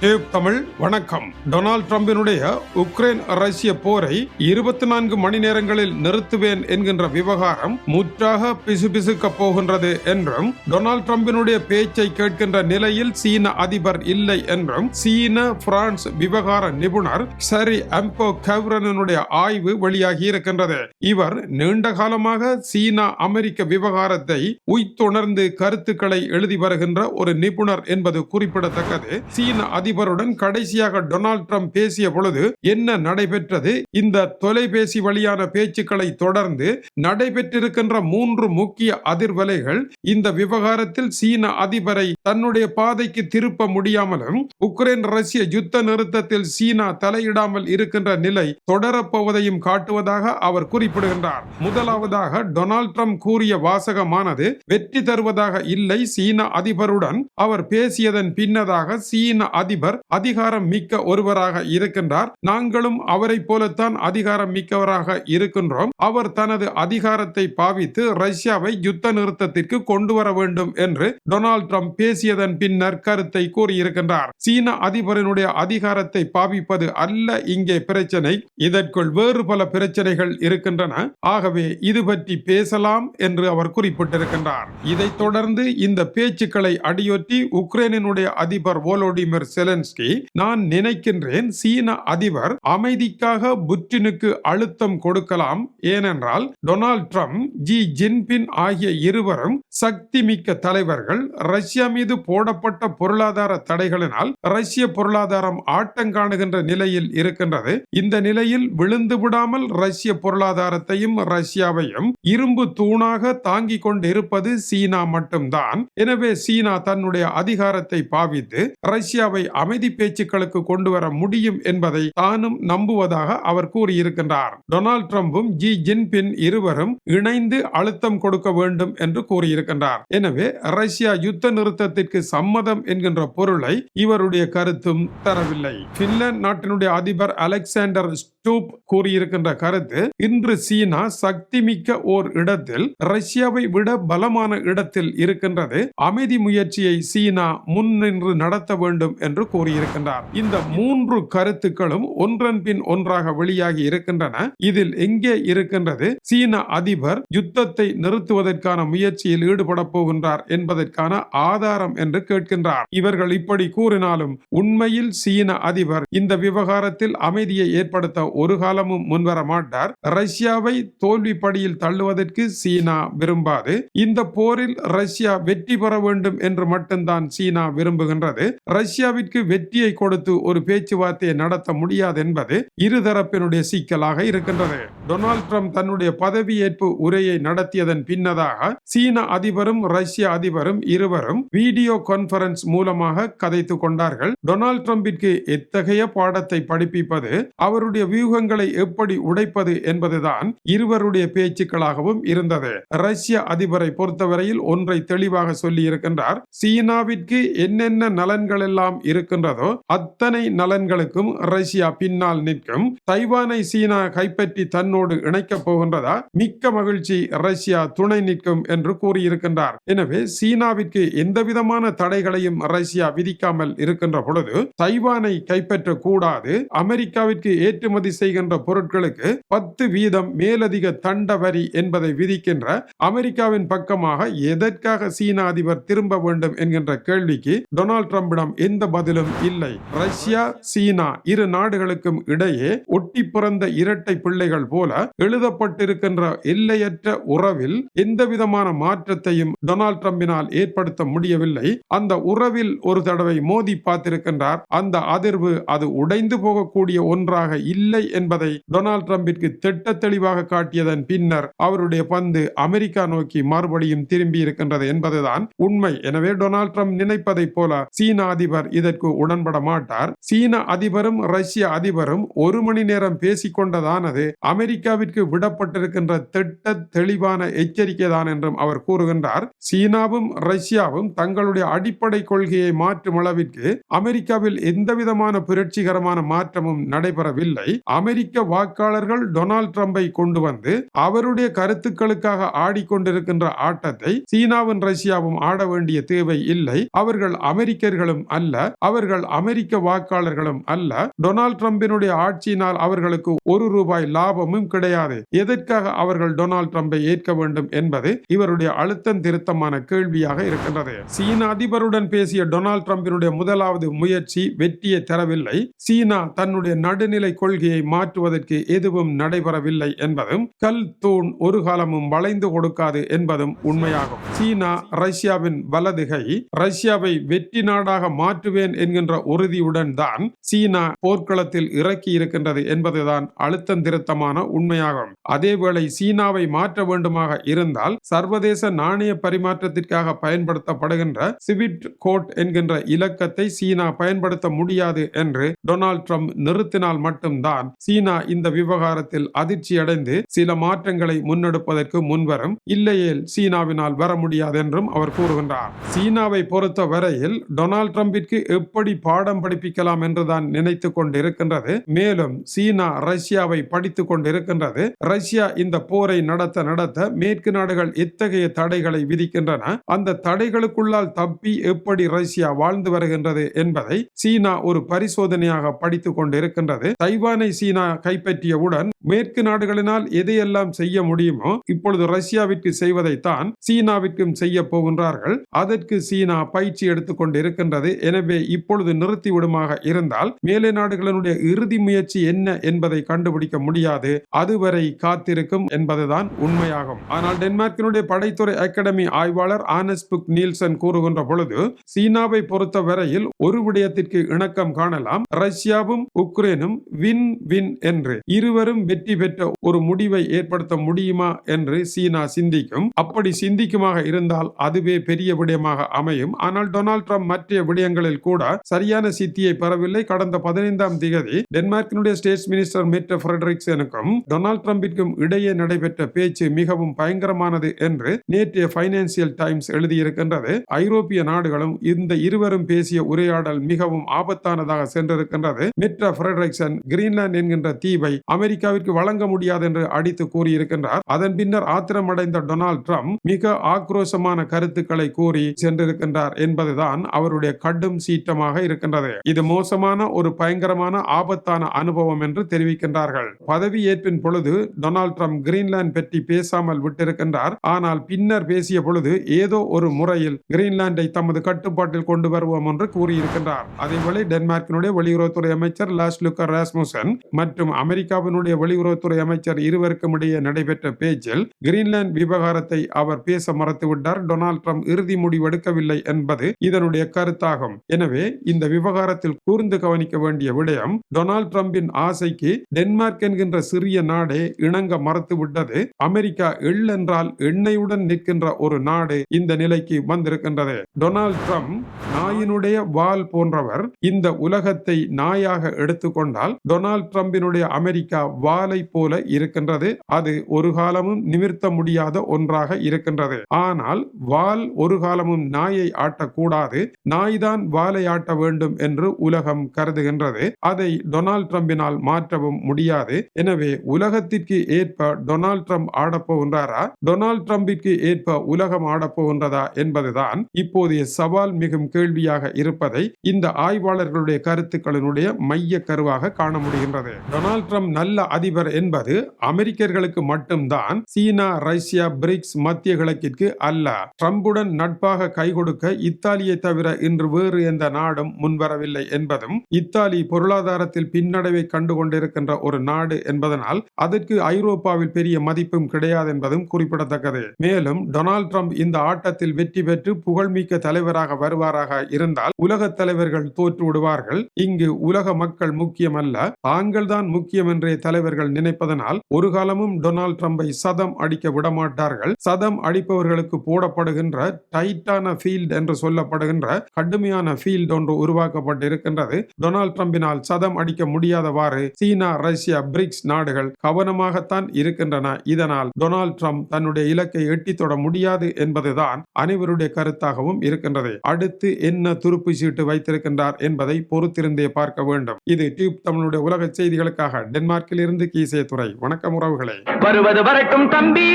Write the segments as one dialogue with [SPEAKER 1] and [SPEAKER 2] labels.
[SPEAKER 1] Tube Tamil வணக்கம். Donald ட்ரம்பினுடைய Ukraine ரஷ்ய போரை இருபத்தி நான்கு மணி நேரங்களில் நிறுத்துவேன் என்கின்ற விவகாரம் முற்றாக பிசுபிசுக்க போகின்றது என்றும் டொனால்ட் ட்ரம்பினுடைய பேச்சை கேட்கின்ற நிலையில் சீன அதிபர் இல்லை என்றும் சீன பிரான்ஸ் விவகார நிபுணர் சரி அம்போ கவ்ரனுடைய ஆய்வு வெளியாகி இருக்கின்றது. இவர் நீண்ட காலமாக சீனா அமெரிக்க விவகாரத்தை உய்த்துணர்ந்து கருத்துக்களை எழுதி வருகின்ற ஒரு நிபுணர் என்பது குறிப்பிடத்தக்கது. சீன அதிபருடன் கடைசியாக டொனால்ட் ட்ரம்ப் பேசிய பொழுது என்ன நடைபெற்றது? இந்த தொலைபேசி வழியான பேச்சுக்களை தொடர்ந்து நடைபெற்றிருக்கின்ற மூன்று முக்கிய அதிர்வலைகள் இந்த விவகாரத்தில் சீன அதிபரை தன்னுடைய பாதைக்கு திருப்ப முடியாமலும் உக்ரைன் ரஷ்ய யுத்த நிறுத்தத்தில் சீனா தலையிடாமல் இருக்கின்ற நிலை தொடரப்போவதையும் காட்டுவதாக அவர் குறிப்பிடுகின்றார். முதலாவதாக டொனால்ட் ட்ரம்ப் கூறிய வாசகமானது வெற்றி தருவதாக இல்லை சீன அதிபருடன் அவர் பேசியதன் பின்னதாக சீன அதிபர் அதிகாரம் மிக்க ஒருவராக இருக்கின்றார். நாங்களும் அவரை போலத்தான் அதிகாரம் மிக்கவராக இருக்கின்றோம். அவர் தனது அதிகாரத்தை பாவித்து ரஷ்யாவை யுத்த நிறுத்தத்திற்கு கொண்டு வர வேண்டும் என்று டொனால்ட் ட்ரம்ப் பேசியதன் பின்னர் கருத்தை கூறியிருக்கின்றார். சீன அதிபரனுடைய அதிகாரத்தை பாவிப்பது அல்ல இங்கே பிரச்சனை. இதற்குள் வேறு பல பிரச்சனைகள் இருக்கின்றன. ஆகவே இது பற்றி பேசலாம் என்று அவர் குறிப்பிட்டிருக்கின்றார். இதைத் தொடர்ந்து இந்த பேச்சுக்களை அடியொற்றி உக்ரைனினுடைய அதிபர் வோலோடிமிர் செலன்ஸ்கி நான் நினைக்கின்றேன் சீன அதிபர் அமைதிக்காக புட்டினுக்கு அழுத்தம் கொடுக்கலாம். ஏனென்றால் டொனால்ட் ட்ரம்ப் ஜி ஜின்பின் ஆகிய இருவரும் சக்தி மிக்க தலைவர்கள். ரஷ்யா மீது போடப்பட்ட பொருளாதார தடைகளினால் ரஷ்ய பொருளாதாரம் ஆட்டங்காணுகின்ற நிலையில் இருக்கின்றது. இந்த நிலையில் விழுந்து விடாமல் ரஷ்ய பொருளாதாரத்தையும் ரஷ்யாவையும் இரும்பு தூணாக தாங்கிக் கொண்டிருப்பது சீனா மட்டும்தான். எனவே சீனா தன்னுடைய அதிகாரத்தை பாவித்து ரஷ்யாவை அமைதி பேச்சுக்களுக்கு கொண்டு வர முடியும் என்பதை தானும் நம்புவதாக அவர் கூறியிருக்கின்றார். டொனால்ட் ட்ரம்பும் ஜி ஜின்பின் இருவரும் இணைந்து அழுத்தம் கொடுக்க வேண்டும் என்று கூறியிருக்கின்றார். எனவே ரஷ்யா யுத்த நிறுத்தத்திற்கு சம்மதம் என்கின்ற பொருளை இவருடைய கருத்தும் தரவில்லை. பின்லாந்து நாட்டினுடைய அதிபர் அலெக்சாண்டர் ஸ்டூப் கூறியிருக்கின்ற கருத்து இன்று சீனா சக்தி மிக்க ஓர் இடத்தில் ரஷ்யாவை விட பலமான இடத்தில் இருக்கின்றது. அமைதி முயற்சியை சீனா முன்னின்று நடத்த வேண்டும் என்று கூறியிருக்கின்றார். இந்த மூன்று கருத்துக்களும் ஒன்றன் பின் ஒன்றாக வெளியாகி இருக்கின்றன. இதில் எங்கே இருக்கின்றது? சீன அதிபர் யுத்தத்தை நிறுத்துவதற்கான முயற்சியில் ஈடுபட போகின்றார் என்பதற்கான ஆதாரம் என்று கேட்கின்றார். இவர்கள் இப்படி கூறினாலும் உண்மையில் சீன அதிபர் இந்த விவகாரத்தில் அமைதியை ஏற்படுத்த ஒரு காலமும் முன்வர மாட்டார். ரஷ்யாவை தோல்வி படியில் தள்ளுவதற்கு சீனா விரும்பாது. இந்த போரில் ரஷ்யா வெற்றி பெற வேண்டும் என்று மட்டும்தான் சீனா விரும்புகின்றது. ரஷ்யாவிற்கு வெற்றியை கொடுத்து ஒரு பேச்சுவார்த்தையை நடத்த முடியாது என்பது இருதரப்பினுடைய சிக்கலாக இருக்கின்றது. டொனால்ட் ட்ரம்ப் தன்னுடைய பதவியேற்பு உரையை நடத்தியதன் பின்னதாக சீன அதிபரும் ரஷ்ய அதிபரும் இருவரும் வீடியோ கான்பரன்ஸ் மூலமாக கதைத்துக் கொண்டார்கள். டொனால்ட் ட்ரம்பிற்கு எத்தகைய பாடத்தை படிப்பிப்பது அவருடைய வியூகங்களை எப்படி உடைப்பது என்பதுதான் இருவருடைய பேச்சுக்களாகவும் இருந்தது. ரஷ்ய அதிபரை பொறுத்தவரையில் ஒன்றை தெளிவாக சொல்லி இருக்கின்றார் சீனாவிற்கு என்னென்ன நலன்கள் எல்லாம் இருக்கின்றதோ அத்தனை நலன்களுக்கும் ரஷ்யா பின்னால் நிற்கும். தைவானை சீனா கைப்பற்றி தன்னோடு இணைக்கப் போகின்றதா? மிக்க மகிழ்ச்சி ரஷ்யா துணை நிற்கும் என்று கூறியிருக்கின்றார். எனவே சீனாவிற்கு எந்தவிதமான தடைகளையும் ரஷ்யா விதிக்காமல் இருக்கின்ற பொழுது தைவானை கைப்பற்ற கூடாது அமெரிக்காவிற்கு ஏற்றுமதி செய்கின்ற பொருட்களுக்கு பத்து வீதம் மேலதிக தண்ட வரி என்பதை விதிக்கின்ற அமெரிக்காவின் பக்கமாக எதற்காக சீனா அதிபர் திரும்ப வேண்டும் என்கின்ற கேள்விக்கு டொனால்ட் ட்ரம்பிடம் எந்த பதிலும் இல்லை. ரஷ்யா சீனா இரு நாடுகளுக்கும் இடையே ஒட்டி பிறந்த இரட்டை பிள்ளைகள் போல எழுதப்பட்டிருக்கின்ற எல்லையற்ற உறவில் எந்த விதமான மாற்றத்தையும் டொனால்ட் ட்ரம்பினால் ஏற்படுத்த முடியவில்லை. அந்த உறவில் ஒரு தடவை மோதி பார்த்திருக்கின்றார். அந்த அதிர்வு அது உடைந்து போகக்கூடிய ஒன்றாக இல்லை என்பதை டொனால்ட் ட்ரம்பிற்கு திட்ட தெளிவாக காட்டியதன் பின்னர் அவருடைய பந்து அமெரிக்கா நோக்கி மறுபடியும் திரும்பி இருக்கின்றது என்பதுதான் உண்மை. எனவே டொனால்ட் ட்ரம்ப் நினைப்பதைப் போல சீன அதிபர் இதற்கு இதற்கு உடன்பட மாட்டார் சீன அதிபரும் ரஷ்ய அதிபரும் ஒரு மணி நேரம் பேசிக்கொண்டதானது அமெரிக்காவிற்கு விடப்பட்டிருக்கின்ற திட்ட தெளிவான எச்சரிக்கை தான் என்றும் அவர் கூறுகின்றார். சீனாவும் ரஷ்யாவும் தங்களுடைய அடிப்படை கொள்கையை மாற்றும் அளவிற்கு அமெரிக்காவில் எந்தவிதமான புரட்சிகரமான மாற்றமும் நடைபெறவில்லை. அமெரிக்க வாக்காளர்கள் டொனால்ட் ட்ரம்பை கொண்டு வந்து அவருடைய கருத்துக்களுக்காக ஆடிக்கொண்டிருக்கின்ற ஆட்டத்தை சீனாவும் ரஷ்யாவும் ஆட வேண்டிய தேவை இல்லை. அவர்கள் அமெரிக்கர்களும் அல்ல. அவர்கள் அமெரிக்க வாக்காளர்களும் அல்ல. டொனால்ட் ட்ரம்பினுடைய ஆட்சியினால் அவர்களுக்கு ஒரு ரூபாய் லாபமும் கிடையாது. எதற்காக அவர்கள் டொனால்ட் ட்ரம்பை ஏற்க வேண்டும் என்பது இவருடைய அழுத்தம் திருத்தமான கேள்வியாக இருக்கின்றது. சீன அதிபருடன் பேசிய டொனால்ட் ட்ரம்பினுடைய முதலாவது முயற்சி வெற்றியை தரவில்லை. சீனா தன்னுடைய நடுநிலை கொள்கையை மாற்றுவதற்கு எதுவும் நடைபெறவில்லை என்பதும் கல் தூண் ஒரு காலமும் வளைந்து கொடுக்காது என்பதும் உண்மையாகும். சீனா ரஷ்யாவின் வலதுகை ரஷ்யாவை வெற்றி நாடாக மாற்றுவேன் என்கின்ற உறுதியுடன் தான் சீனா போர்க்களத்தில் இறக்கி இருக்கின்றது என்பதுதான் அழுத்தம் திருத்தமான உண்மையாகும். அதேவேளை சீனாவை மாற்ற வேண்டுமாக இருந்தால் சர்வதேச நாணய பரிமாற்றத்திற்காக பயன்படுத்தப்படுகின்ற சிவிட் கோட் என்கின்ற இலக்கத்தை சீனா பயன்படுத்த முடியாது என்று டொனால்ட் ட்ரம்ப் நிறுத்தினால் மட்டும்தான் சீனா இந்த விவகாரத்தில் அதிர்ச்சியடைந்து சில மாற்றங்களை முன்னெடுப்பதற்கு முன்வரும் இல்லையேல் சீனாவினால் வர முடியாது என்றும் அவர் கூறுகின்றார். சீனாவை பொறுத்த வரையில் டொனால்ட் ட்ரம்பிற்கு எப்படி பாடம் படிப்பிக்கலாம் என்றுதான் நினைத்து கொண்டிருக்கின்றது. மேலும் சீனா ரஷ்யாவை படித்து கொண்டிருக்கின்றது. ரஷ்யா இந்த போரை நடத்த நடத்த மேற்கு நாடுகள் எத்தகைய தடைகளை விதிக்கின்றன. அந்த தடைகளுக்குள்ளால் தப்பி எப்படி ரஷ்யா வாழ்ந்து வருகின்றது என்பதை சீனா ஒரு பரிசோதனையாக படித்துக் கொண்டிருக்கின்றது. தைவானை சீனா கைப்பற்றியவுடன் மேற்கு நாடுகளினால் எதையெல்லாம் செய்ய முடியுமோ இப்பொழுது ரஷ்யாவிற்கு செய்வதைத்தான் சீனாவிற்கும் செய்ய போகின்றார்கள். அதற்கு சீனா பயிற்சி எடுத்துக் கொண்டிருக்கின்றது. எனவே இப்பொழுது நிறுத்திவிடுமாக இருந்தால் மேலை நாடுகளினுடைய இறுதி முயற்சி என்ன என்பதை கண்டுபிடிக்க முடியாது. அதுவரை காத்திருக்கும் என்பதுதான் உண்மையாகும். ஆனால் டென்மார்க்கினுடைய படைத்துறை அகாடமி ஆய்வாளர் ஆனஸ் புக் நீல்சன் கூறுகின்ற பொழுது சீனாவை பொறுத்த வரையில் ஒரு விடயத்திற்கு இணக்கம் காணலாம். ரஷ்யாவும் உக்ரைனும் வின் வின் என்று இருவரும் வெற்றி பெற்ற ஒரு முடிவை ஏற்படுத்த முடியுமா என்று சீனா சிந்திக்கும். அப்படி சிந்திக்குமாக இருந்தால் அதுவே பெரிய விடயமாக அமையும். ஆனால் டொனால்ட் ட்ரம்ப் மற்ற விடயங்களில் கூட கூட சரியான சித்தியை பெறவில்லை. கடந்த பதினைந்தாம் தேதி டென்மார்க்கினுடைய ஸ்டேட்ஸ் மினிஸ்டர் மிட் ஃபிரெடரிக்சனுக்கும் டொனால்ட் ட்ரம்பிற்கும் இடையே நடைபெற்ற பேச்சு மிகவும் பயங்கரமானது என்று நேற்றைய பைனான்சியல் டைம்ஸ் எழுதியிருக்கின்றது. ஐரோப்பிய நாடுகளும் இந்த இருவரும் பேசிய உரையாடல் மிகவும் ஆபத்தானதாக சென்றிருக்கின்றது. மிட்ரா ஃபிரெடரிக்சன் கிரீன்லாந்து என்கின்ற தீவை அமெரிக்காவிற்கு வழங்க முடியாது என்று அடித்து கூறியிருக்கின்றார். அதன் பின்னர் ஆத்திரமடைந்த டொனால்ட் ட்ரம்ப் மிக ஆக்ரோஷமான கருத்துக்களை கூறி சென்றிருக்கின்றார் என்பதுதான் அவருடைய கடும் சீற்றம் விஷயமாக இருக்கின்றது. இது மோசமான ஒரு பயங்கரமான ஆபத்தான அனுபவம் என்று தெரிவிக்கின்றார்கள். பதவி ஏற்பின் பொழுது டொனால்ட் ட்ரம்ப் கிரீன்லாந்து பற்றி பேசாமல் விட்டிருக்கின்றார். ஆனால் பின்னர் பேசிய பொழுது ஏதோ ஒரு முறையில் கிரீன்லாண்டை தமது கட்டுப்பாட்டில் கொண்டு வருவோம் என்று கூறியிருக்கின்றார். அதேபோல டென்மார்க்கினுடைய வெளியுறவுத்துறை அமைச்சர் லாஸ் லுக்கர் ராஸ்முசன் மற்றும் அமெரிக்காவினுடைய வெளியுறவுத்துறை அமைச்சர் இருவருக்கும் இடையே நடைபெற்ற பேச்சில் கிரீன்லாந்து விவகாரத்தை அவர் பேச மறுத்துவிட்டார். டொனால்ட் ட்ரம்ப் இறுதி முடிவெடுக்கவில்லை என்பது இதனுடைய கருத்தாகும். எனவே இந்த விவகாரத்தில் கூர்ந்து கவனிக்க வேண்டிய விடயம் டொனால்ட் டிரம்பின் ஆசைக்கு டென்மார்க் என்கின்ற சிறிய நாடே இணங்க மறுத்து விட்டது அமெரிக்கா எள் என்றால் எண்ணெயுடன் நிற்கின்ற ஒரு நாடு இந்த நிலைக்கு வந்திருக்கின்றது. டொனால்ட் ட்ரம்ப் நாயினுடைய வால் போன்றவர் இந்த உலகத்தை நாயாக எடுத்துக்கொண்டால் டொனால்ட் டிரம்பினுடைய அமெரிக்கா வாலை போல இருக்கின்றது. அது ஒரு காலமும் நிமிர்த்த முடியாத ஒன்றாக இருக்கின்றது. ஆனால் வால் ஒரு காலமும் நாயை ஆட்டக்கூடாது. நாய்தான் வாலை ஆட்ட வேண்டும் என்று உலகம் கருதுகின்றது. அதை டொனால்ட் ட்ரம்பினால் மாற்றவும் முடியாது. எனவே உலகத்திற்கு ஏற்ப டொனால்ட் ட்ரம்ப் ஆடப்போகின்றாரா டொனால்ட் ட்ரம்பிற்கு ஏற்ப உலகம் ஆடப்போகின்றதா என்பதுதான் இப்போதைய சவால் மிகும் கேள்வியாக இருப்பதை இந்த ஆய்வாளர்களுடைய கருத்துக்களினுடைய மைய கருவாக காண முடிகின்றது. டொனால்ட் ட்ரம்ப் நல்ல அதிபர் என்பது அமெரிக்கர்களுக்கு மட்டும்தான் சீனா ரஷ்யா பிரிக்ஸ் மத்திய கிழக்கிற்கு அல்ல. ட்ரம்புடன் நட்பாக கை கொடுக்க இத்தாலியை தவிர இன்று வேறு எந்த நாடும் முன்வரவில்லை என்பதும் இத்தாலி பொருளாதாரத்தில் பின்னடைவை கண்டுகொண்டிருக்கின்ற ஒரு நாடு என்பதனால் அதற்கு ஐரோப்பாவில் பெரிய மதிப்பும் கிடையாது என்பதும் குறிப்பிடத்தக்கது. மேலும் டொனால்ட் ட்ரம்ப் இந்த ஆட்டத்தில் வெற்றி பெற்று புகழ்மிக்க தலைவராக வருவாராக இருந்தால் உலக தலைவர்கள் தோற்று விடுவார்கள். இங்கு உலக மக்கள் முக்கியமல்ல தாங்கள்தான் முக்கியம் என்றே தலைவர்கள் நினைப்பதனால் ஒரு காலமும் டொனால்ட் ட்ரம்பை சதம் அடிக்க விடமாட்டார்கள். சதம் அடிப்பவர்களுக்கு போடப்படுகின்ற டைட்டான ஃபீல்ட் என்று சொல்லப்படுகின்ற கடுமையான ஃபீல்ட் ஷீல்டு ஒன்று உருவாக்கப்பட்டு இருக்கின்றது டொனால்ட் ட்ரம்பினால் சதம் அடிக்க முடியாதவாறு சீனா ரஷ்யா பிரிக்ஸ் நாடுகள் கவனமாகத்தான் இருக்கின்றன. இதனால் டொனால்ட் ட்ரம்ப் தன்னுடைய இலக்கை எட்டி தொட முடியாது என்பதுதான் அனைவருடைய கருத்தாகவும் இருக்கின்றது. அடுத்து என்ன துருப்பு சீட்டு வைத்திருக்கின்றார் என்பதை பொறுத்திருந்தே பார்க்க வேண்டும். இது டியூப் தமிழுடைய உலக செய்திகளுக்காக டென்மார்க்கில் இருந்து கீசே துறை வணக்கம் உறவுகளே.
[SPEAKER 2] வருவது வரட்டும் தம்பி.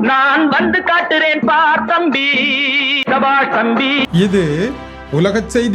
[SPEAKER 2] நான் வந்து காட்டுறேன் பார் தம்பி. தம்பி.
[SPEAKER 1] இது உலக செய்தி